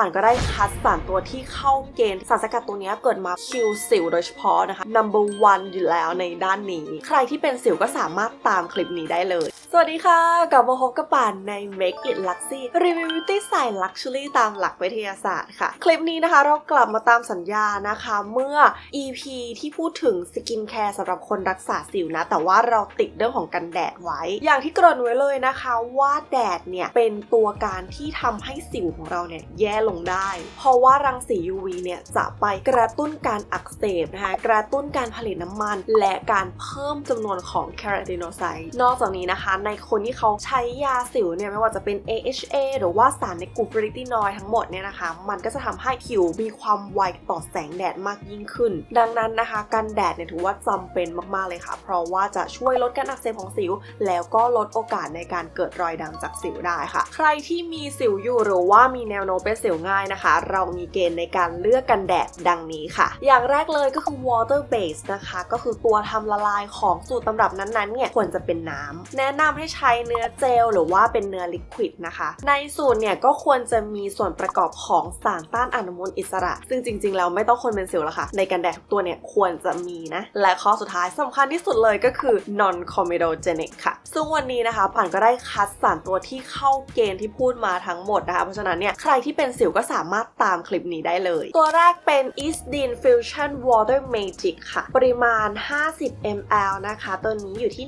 ป่านก็ได้คัดสารตัวที่เข้าเกณฑ์สารสกัดตัวนี้เกิดมาคิวสิวโดยเฉพาะนะคะ number one อยู่แล้วในด้านนี้ ใครที่เป็นสิวก็สามารถตามคลิปนี้ได้เลยสวัสดีค่ะ กลับมาพบกับป่านใน Make It Luxy รีวิว beauty สาย luxury ตามหลักวิทยาศาสตร์ค่ะ คลิปนี้นะคะเรากลับมาตามสัญญานะคะ เมื่อ EP ที่พูดถึงสกินแคร์สำหรับคนรักษาสิวนะ แต่ว่าเราติดเรื่องของกันแดดไว้ อย่างที่กรนไว้เลยนะคะว่าแดดเนี่ย เป็นตัวการที่ทำให้สิวของเราเนี่ย แย่ลงได้ เพราะว่ารังสี UV เนี่ยจะไปกระตุ้นการอักเสบนะคะกระตุ้นการผลิตน้ำมัน และการเพิ่มจำนวนของแคโรทีนไซต์นอกจากนี้นะคะในคนที่เขาใช้ยาสิวเนี่ยไม่ว่าจะเป็น AHA หรือว่าสารในกลุ่มบริตินอยด์ทั้งหมดเนี่ยนะคะ มันก็จะทำให้ผิวมีความไวต่อแสงแดดมากยิ่งขึ้น ดังนั้นนะคะกันแดดเนี่ยถือว่าจำเป็นมากๆเลยค่ะ เพราะว่าจะช่วยลดการอักเสบของสิว แล้วก็ลดโอกาสในการเกิดรอยดำจากสิวได้ค่ะ ใครที่มีสิวอยู่หรือว่ามีแนวโน้มเป็นสิวง่ายนะคะ เรามีเกณฑ์ในการเลือกกันแดดดังนี้ค่ะ อย่างแรกเลยก็คือ water base นะคะ ก็คือตัวทำละลายของสูตรตำรับนั้นๆเนี่ยควรจะเป็นน้ำแนะนำให้ใช้เนื้อเจลหรือว่าเป็นเนื้อลิควิดนะคะ ในสูตรเนี่ยก็ควรจะมีส่วนประกอบของสารต้านอนุมูลอิสระ ซึ่งจริงๆแล้วไม่ต้องคนเป็นสิวแล้วค่ะ ในกันแดดทุกตัวเนี่ยควรจะมีนะ และข้อสุดท้ายสำคัญที่สุดเลยก็คือ non comedogenic ค่ะ ซึ่งวันนี้นะคะป่านก็ได้คัดสารตัวที่เข้าเกณฑ์ที่พูดมาทั้งหมดนะคะ เพราะฉะนั้นเนี่ยใครที่เป็นสิวก็สามารถตามคลิปนี้ได้เลย ตัวแรกเป็น Eastdin Fusion Water Magic ค่ะ ปริมาณ 50 ml นะคะ ตัวนี้อยู่ที่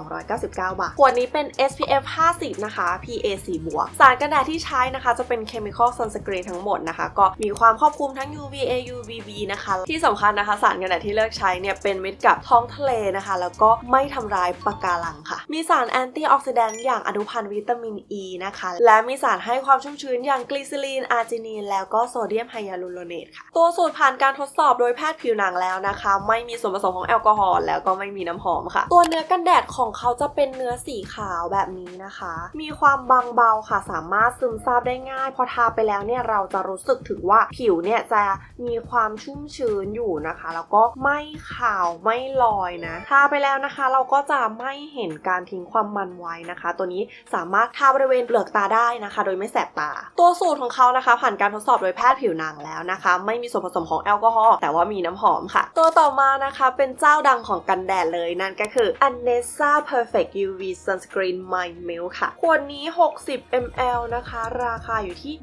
1,299าทขวดนี้เป็น SPF 50 นะคะ PA 4บวกสารกันแดดที่ใช้นะคะ จะเป็น Chemical Sunscreen ทั้งหมดนะคะ ก็มีความครอบคลุมทั้ง UVA UVB นะคะ ที่สำคัญนะคะ สารกันแดดที่เลือกใช้เนี่ย เป็นมิตรกับท้องทะเลนะคะ แล้วก็ไม่ทำร้ายปะการังค่ะ มีสารแอนตี้ออกซิแดนต์อย่างอนุพันธ์วิตามินอ e ีนะคะ และมีสารให้ความชุ่มชื้นอย่างกลีเซอรีน อาร์จินีน แล้วก็โซเดียมไฮยาลูโรเนตค่ะ ตัวสูตรผ่านการทดสอบโดยแพทย์ผิวหนังแล้วนะคะ ไม่มีส่วนผสมของแอลกอฮอล์แล้วก็ไม่มีน้ำหอมค่ะ ตัวเนื้อกันแดดของเขาจะเป็นเนื้อื้อสีขาวแบบนี้นะคะ มีความบางเบาค่ะสามารถซึมซาบได้ง่าย พอทาไปแล้วเนี่ยเราจะรู้สึกถึงว่าผิวเนี่ยจะมีความชุ่มชื้นอยู่นะคะ แล้วก็ไม่ขาวไม่ลอยนะ ทาไปแล้วนะคะ เราก็จะไม่เห็นการทิ้งความมันไว้นะคะ ตัวนี้สามารถทาบริเวณเปลือกตาได้นะคะ โดยไม่แสบตา ตัวสูตรของเขานะคะ ผ่านการทดสอบโดยแพทย์ผิวหนังแล้วนะคะ ไม่มีส่วนผสมของแอลกอฮอล์แต่ว่ามีน้ำหอมค่ะ ตัวต่อมานะคะเป็นเจ้าดังของกันแดดเลยนั่นก็คือ Anessa Perfect UV Sunscreen My Milk ค่ะ ขวดนี้ 60 ml นะคะ ราคาอยู่ที่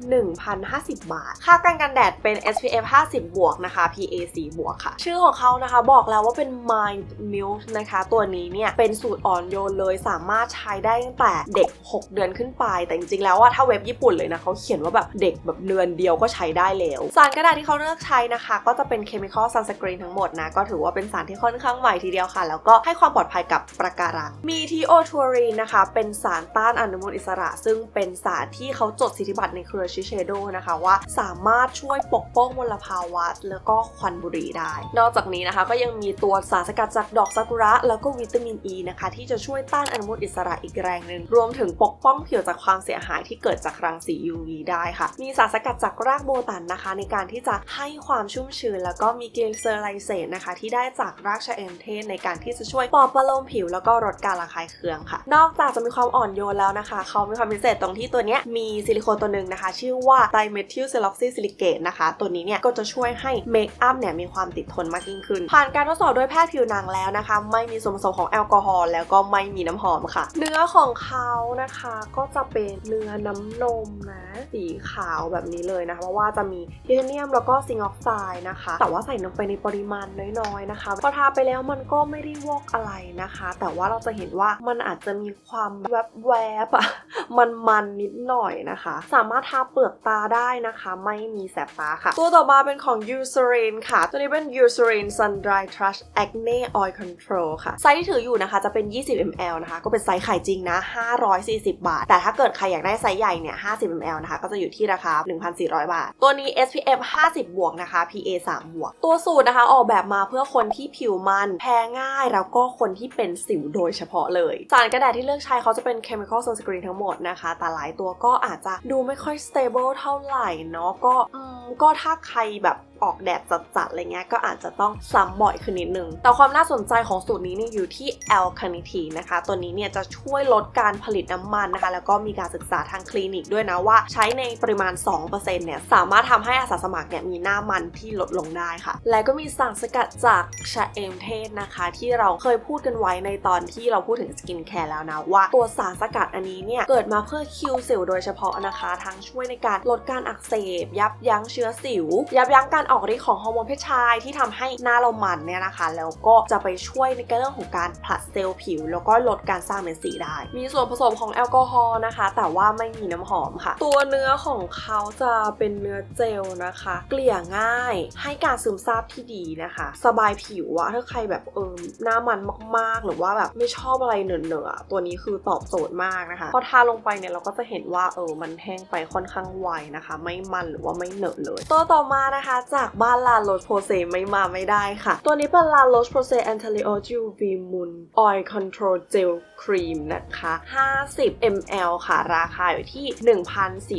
1,050 บาท ค่ากันกันแดดเป็น SPF 50 บวกนะคะ PA 4บวกค่ะ ชื่อของเขานะคะบอกแล้วว่าเป็น Mind Milk นะคะ ตัวนี้เนี่ย เป็นสูตรอ่อนโยนเลยสามารถใช้ได้ตั้งแต่เด็ก 6 เดือนขึ้นไป แต่จริงๆแล้วว่าถ้าเว็บญี่ปุ่นเลยนะเขาเขียนว่าแบบเด็กแบบเดือนเดียวก็ใช้ได้แล้ว สารกระดาษที่เขาเลือกใช้นะคะ ก็จะเป็น Chemical Sunscreen ทั้งหมดนะ ก็ถือว่าเป็นสารที่ค่อนข้างใหม่ทีเดียวค่ะ แล้วก็ให้ความปลอดภัยกับประการังมีทีโอทัวรีนนะคะ เป็นสารต้านอนุมูลอิสระ ซึ่งเป็นสารที่เขาจดสิทธิบัตรในเครือชิเชโดนะคะว่าสามารถช่วยปกป้องมลภาวะ แล้วก็ควันบุหรี่ได้ นอกจากนี้นะคะก็ยังมีตัวสารสกัดจากดอกซากุระ แล้วก็วิตามินอ e ีนะคะที่จะช่วยต้านอนุมูลอิสระอีกแรงหนึ่งรวมถึงปกป้องผิวจากความเสียหายที่เกิดจากรังสี UV ได้ค่ะ มีสารสกัดจากรากโบตันนะคะ ในการที่จะให้ความชุ่มชื้น แล้วก็มีเกลเซอร์ไลเซตนะคะ ที่ได้จากรากชะเอมเทศในการที่จะช่วยปลอบประโลมผิวแล้วก็ลดการระคายเคืองค่ะ นอกจากจะมีความอ่อนโยนแล้วนะคะ เขามีความพิเศษตรงที่ตัวนี้มีซิลิโคนตัวหนึ่งนะคะ ชื่อว่าไดเมทิลซิล o อกซิซิลิเกตนะคะ ตัวนี้เนี่ยก็จะช่วยให้เมคอัพเนี่ยมีความติดทนมากยิ่งขึ้น ผ่านการทดสอบโดยแพทย์ผิวหนังแล้วนะคะ ไม่มีส่วนผสมของแอลกอฮอล์แล้วก็ไม่มีน้ำหอมค่ะ เนื้อของเขานะคะก็จะเป็นเนื้อน้ำนมนะ สีขาวแบบนี้เลยนะคะเพราะว่าจะมีทิเทเนียมแล้วก็ซิงค์ออกไซด์นะคะ แต่ว่าใส่ลงไปในปริมาณน้อยๆนะคะพอทาไปแล้วมันก็ไม่ได้วอกอะไรนะคะ แต่ว่าเราจะเห็นว่ามันอาจจะมีความแวบแวบอะมันมันๆนิดหน่อยนะคะ สามารถทาเปลือกตาได้นะคะ ไม่มีแสบตาค่ะ ตัวต่อมาเป็นของ Eucerin ค่ะ ตัวนี้เป็น Eucerin Sun Dry Trust Acne Oil Control ค่ะ ไซส์ที่ถืออยู่นะคะจะเป็น 20 ml นะคะ ก็เป็นไซส์ขายจริงนะ 540 บาท แต่ถ้าเกิดใครอยากได้ไซส์ใหญ่เนี่ย 50 ml นะคะ ก็จะอยู่ที่ราคา 1,400 บาท ตัวนี้ SPF 50 บวกนะคะ PA 3บวก ตัวสูตรนะคะออกแบบมาเพื่อคนที่ผิวมัน แพ้ง่ายแล้วก็คนที่เป็นสิวโดยเฉพาะเลยสารกระดาษที่เลือกใช้เขาจะเป็น chemical sunscreen ทั้งหมดนะคะ แต่หลายตัวก็อาจจะดูไม่ค่อย stable เท่าไหร่เนาะก็อืมก็ถ้าใครแบบออกแดดจัดๆอะไรเงี้ยก็อาจจะต้องซ้ำบ่อยขึ้นนิดนึง แต่ความน่าสนใจของสูตรนี้เนี่ยอยู่ที่แอลคาเนทีนนะคะ ตัวนี้เนี่ยจะช่วยลดการผลิตน้ำมันนะคะ แล้วก็มีการศึกษาทางคลินิกด้วยนะว่าใช้ในปริมาณ 2%เนี่ยสามารถทำให้อาสาสมัครเนี่ยมีหน้ามันที่ลดลงได้ค่ะ และก็มีสารสกัดจากชาเอมเทศนะคะ ที่เราเคยพูดกันไว้ในตอนที่เราพูดถึงสกินแคร์แล้วนะว่าตัวสารสกัดอันนี้เนี่ยเกิดมาเพื่อคิวสิวโดยเฉพาะนะคะ ทั้งช่วยในการลดการอักเสบ ยับยั้งเชื้อสิว ยับยั้งการออกฤทธิ์ของฮอร์โมนเพศชายที่ทำให้หน้าเรามันเนี่ยนะคะ แล้วก็จะไปช่วยในเรื่องของการผลัดเซลล์ผิว แล้วก็ลดการสร้างเม็ดสีได้ มีส่วนผสมของแอลกอฮอล์นะคะ แต่ว่าไม่มีน้ำหอมค่ะ ตัวเนื้อของเขาจะเป็นเนื้อเจลนะคะ เกลี่ยง่าย ให้การซึมซาบที่ดีนะคะ สบายผิวอะถ้าใครแบบเออหน้ามันมากๆ หรือว่าแบบไม่ชอบอะไรเหนอะๆตัวนี้คือตอบโจทย์มากนะคะพอทาลงไปเนี่ยเราก็จะเห็นว่าเออมันแห้งไปค่อนข้างไวนะคะ ไม่มันหรือว่าไม่เหนอะเลย ตัวต่อมานะคะจากบ้านลาโรสโพเซไม่มาไม่ได้ค่ะ ตัวนี้เป็นลาโรสโพเซแอนเทลิโอจิลวีมุนออยล์คอนโทรลเจลครีมนะคะ 50 ml ค่ะ ราคาอยู่ที่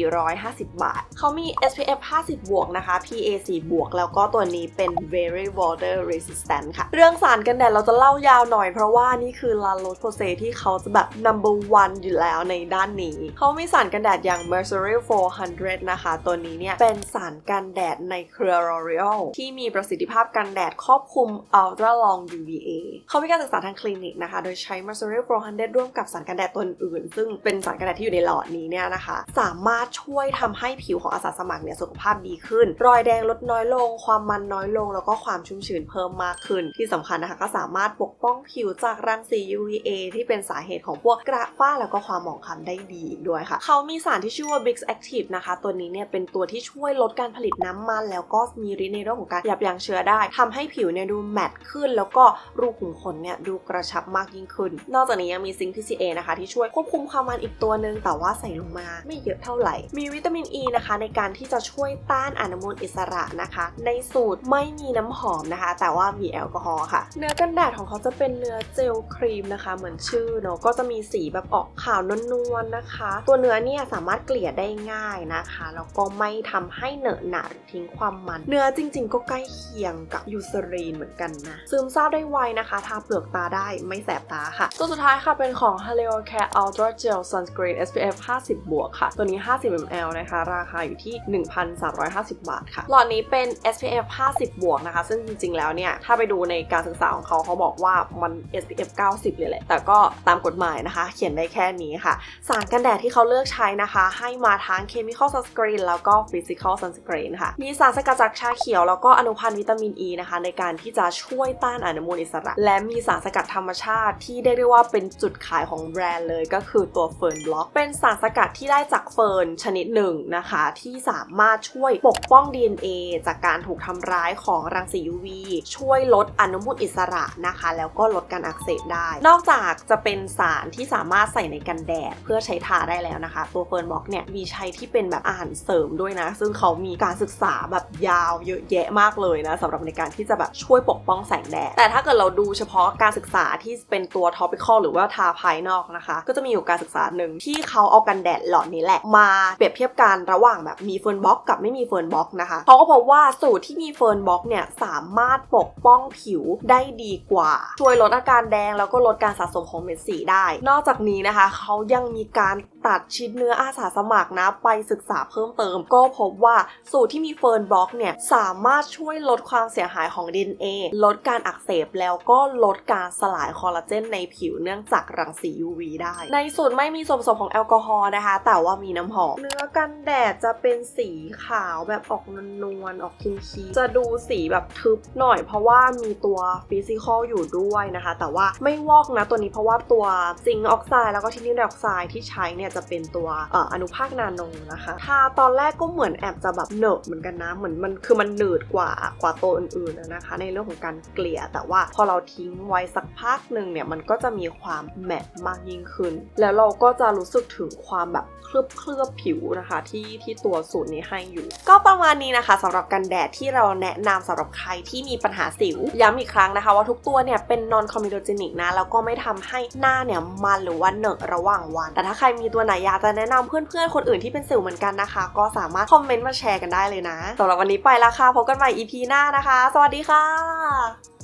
1,450 บาท เขามี SPF 50 บวกนะคะ PA 4บวก แล้วก็ตัวนี้เป็น very water resistant ค่ะ เรื่องสารกันแดดเราจะเล่ายาวหน่อยเพราะว่านี่คือ La Roche Posay ที่เขาจะแบบ number one อยู่แล้วในด้านนี้ เขามีสารกันแดดอย่าง Mercury 400 นะคะ ตัวนี้เนี่ยเป็นสารกันแดดในเครือ L'Oreal ที่มีประสิทธิภาพกันแดดครอบคลุม ultra long UVA เขามีการศึกษาทางคลินิกนะคะ โดยใช้ Mercury 400 ร่วมกับสารกันแดดตัวอื่น ซึ่งเป็นสารกันแดดที่อยู่ในหลอดนี้เนี่ยนะคะ สามารถช่วยทำให้ผิวของอาสาสมัครเนี่ยสุขภาพดีขึ้น รอยแดงลดน้อยลง ความมันน้อยลง แล้วก็ความชุ่มชื้นเพิ่มมากขึ้น ที่สำคัญนะคะก็สามารถปกป้องผิวจากรังสี UVA ที่เป็นสาเหตุของพวกกระฝ้าแล้วก็ความหมองคล้ำได้ดีอีกด้วยค่ะ เขามีสารที่ชื่อว่า Bix Active นะคะ ตัวนี้เนี่ยเป็นตัวที่ช่วยลดการผลิตน้ำมันแล้วก็มีฤทธิ์ในเรื่องของการยับยั้งเชื้อได้ทำให้ผิวเนี่ยดูแมตต์ขึ้น แล้วก็รูขุมขนเนี่ยดูกระชับมากยิ่งขึ้น นอกจากนี้ยังมีซิงค์ PCA นะคะ ที่ช่วยควบคุมความมันอีกตัวหนึ่งแต่ว่าใส่ลงมาไม่เยอะเท่าไหร่ มีวิตามินอ e ีนะคะ ในการที่จะช่วยต้านอนุมูลอิสระนะคะ ในสูตรไม่มีน้ำหอมนะคะ แต่ว่ามีแอลกอฮอล์ค่ะ เนื้อกันแดดของเขาจะเป็นเนื้อเจลครีมนะคะ เหมือนชื่อเนาะก็จะมีสีแบบออกขาวนวลๆนะคะ ตัวเนื้อเนี่ยสามารถเกลี่ยได้ง่ายนะคะแล้วก็ไม่ทำให้เหนอะหนะหรือทิ้งความมันเนื้อจริง ๆ ก็ใกล้เคียงกับยูเซรีนเหมือนกันนะ ซึมซาบได้ไวนะคะทาเปลือกตาได้ไม่แสบตาค่ะ ตัวสุดท้ายค่ะเป็นของ Haleo Care Ultra Gel Sunscreen SPF 50 บวกค่ะ ตัวนี้ 50 ml นะคะ ราคาอยู่ที่ 1,350 บาทค่ะ หลอดนี้เป็น SPF 50 บวกนะคะ ซึ่งจริง ๆ แล้วเนี่ย ถ้าไปดูในการศึกษาของเขาเขาบอกว่ามัน SPF 90 เลยแหละ แต่ก็ตามกฎหมายนะคะ เขียนได้แค่นี้ค่ะ สารกันแดดที่เขาเลือกใช้นะคะ ให้มาทั้ง Chemical Sunscreen แล้วก็ Physical Sunscreen ค่ะ มีสารสกัดจากชาเขียวแล้วก็อนุพันธ์วิตามินอ e ีนะคะ ในการที่จะช่วยต้านอนุมูลอิสระ และมีสารสกัดธรรมชาติที่ได้เรียกว่าเป็นจุดขายของแบรนด์เลยก็คือตัวเฟิร์นบล็อก เป็นสารสกัดที่ได้จากเฟิร์นชนิดหนึ่งนะคะ ที่สามารถช่วยปกป้อง DNA จากการถูกทำร้ายของรังสี UV ช่วยลดอนุมูลอิสระนะคะ แล้วก็ลดการอักเสบได้ นอกจากจะเป็นสารที่สามารถใส่ในกันแดดเพื่อใช้ทาได้แล้วนะคะ ตัวเฟิร์นบล็อกเนี่ยมีใช้ที่เป็นแบบอาหารเสริมด้วยนะ ซึ่งเขามีการศึกษาแบบยาวเยอะแยะมากเลยนะสำหรับในการที่จะแบบช่วยปกป้องแสงแดด แต่ถ้าเกิดเราดูเฉพาะการศึกษาที่เป็นตัว topical หรือว่าทาภายนอกนะคะ ก็จะมีอยู่การศึกษาหนึ่งที่เขาเอากันแดดหลอดนี้แหละ มาเปรียบเทียบกันระหว่างแบบมีเฟิร์นบล็อกกับไม่มีเฟิร์นบล็อกนะคะเขาก็พบว่าสูตรที่มีเฟิร์นบล็อกเนี่ยสามารถปกป้องผิวได้ดีกว่า ช่วยลดอาการแดงแล้วก็ลดการสะสมของเม็ดสีได้ นอกจากนี้นะคะเขายังมีการ ตัดชิ้นเนื้ออาสาสมัครนะไปศึกษาเพิ่มเติม ก็พบว่าสูตรที่มีเฟิร์นบล็อกเนี่ยสามารถช่วยลดความเสียหายของ DNA ลดการอักเสบแล้วก็ลดการสลายคอลลาเจนในผิวเนื่องจากรังสี UV ได้ ในสูตรไม่มีส่วนผสมของแอลกอฮอล์นะคะ แต่ว่ามีน้ำหอมเนื้อกันแดดจะเป็นสีขาวแบบออกนวลๆออกคิมคีจะดูสีแบบทึบหน่อยเพราะว่ามีตัวฟิสิกอลอยู่ด้วยนะคะ แต่ว่าไม่วอกนะตัวนี้เพราะว่าตัวซิงค์ออกไซด์แล้วก็ทินนิไดออกไซด์ที่ใช้เนี่ยจะเป็นตัวออนุภาคนาโนนะคะทาตอนแรกก็เหมือนแอบจะแบบเหนอะเหมือนกันนะเหมือนมันคือมันหนืดกว่ากว่าตัวอื่นๆนะคะ ในเรื่องของการเกลี่ยแต่ว่าพอเราทิ้งไว้สักพักหนึ่งเนี่ยมันก็จะมีความแมตต์มากยิ่งขึ้น แล้วเราก็จะรู้สึกถึงความแบบเคลือบเคลือบผิวนะคะที่ที่ตัวสูตรนี้ให้อยู่ ก็ประมาณนี้นะคะสำหรับกันแดดที่เราแนะนำสำหรับใครที่มีปัญหาสิวย้ำอีกครั้งนะคะ ว่าทุกตัวเนี่ยเป็น non comedogenic นะแล้วก็ไม่ทำให้หน้าเนี่ยมันหรือว่าเหนอะระหว่างวัน แต่ถ้าใครมีตัววนไหนอยากจะแนะนำเพื่อนๆ คนอื่นที่เป็นสิวเหมือนกันนะคะ ก็สามารถคอมเมนต์มาแชร์กันได้เลยนะสำหรับวันนี้ไปและค่ะพบกันใหม่ EP หน้านะคะ สวัสดีค่ะ